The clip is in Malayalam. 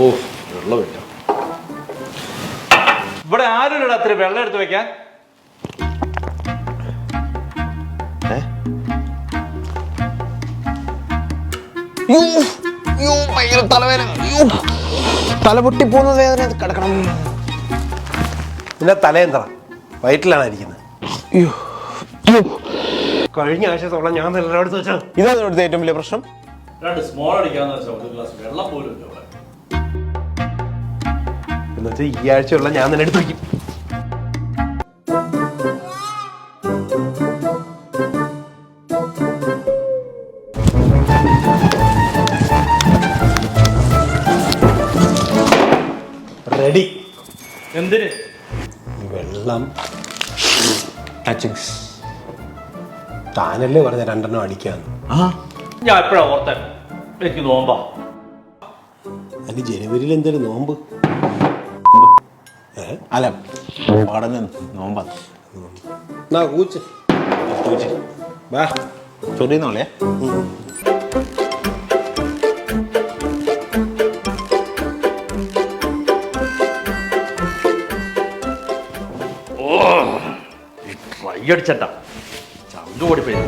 ഓ വെള്ളമില്ല. ഇവിടെ ആരുമില്ല അത്ര വെള്ളം എടുത്ത് വെക്കാൻ? ഭയങ്കര തലവേദന. തല പൊട്ടിപ്പോകുന്ന വേദന കിടക്കണം. പിന്നെ തലയന്ത്ര വയറ്റിലാണ് ഇരിക്കുന്നത്. കഴിഞ്ഞ ആഴ്ചത്തോളം ഞാൻ എല്ലായിടത്ത് വെച്ചാൽ ഇതാണ് ഇവിടുത്തെ ഏറ്റവും വലിയ പ്രശ്നം. രണ്ട് സ്മോൾ അടിക്കാന്ന് വെച്ചാൽ ഒരു ഗ്ലാസ് വെള്ളം പോലും ഇല്ല എന്ന് വെച്ചാൽ ഈ ആഴ്ചയുള്ള ഞാൻ തന്നെ എടുത്ത് വയ്ക്കും. റെഡി എന്തിന്? വെള്ളം. ടച്ചിങ്സ് താനല്ലേ പറഞ്ഞ രണ്ടെണ്ണം അടിക്കാന്ന്. ഞാൻ എപ്പോഴാ ഓർത്തേ? എനിക്ക് നോമ്പാ. അതിന് ജനുവരിയിൽ എന്തൊരു നോമ്പ്? അല്ല പാടന്ന് നോമ്പാ. എന്നാ കൂച്ച് വാ ചൊറിയുന്നോളേ ട്രൈ അടിച്ചട്ടാ ചന്തു ഓടിപ്പോയി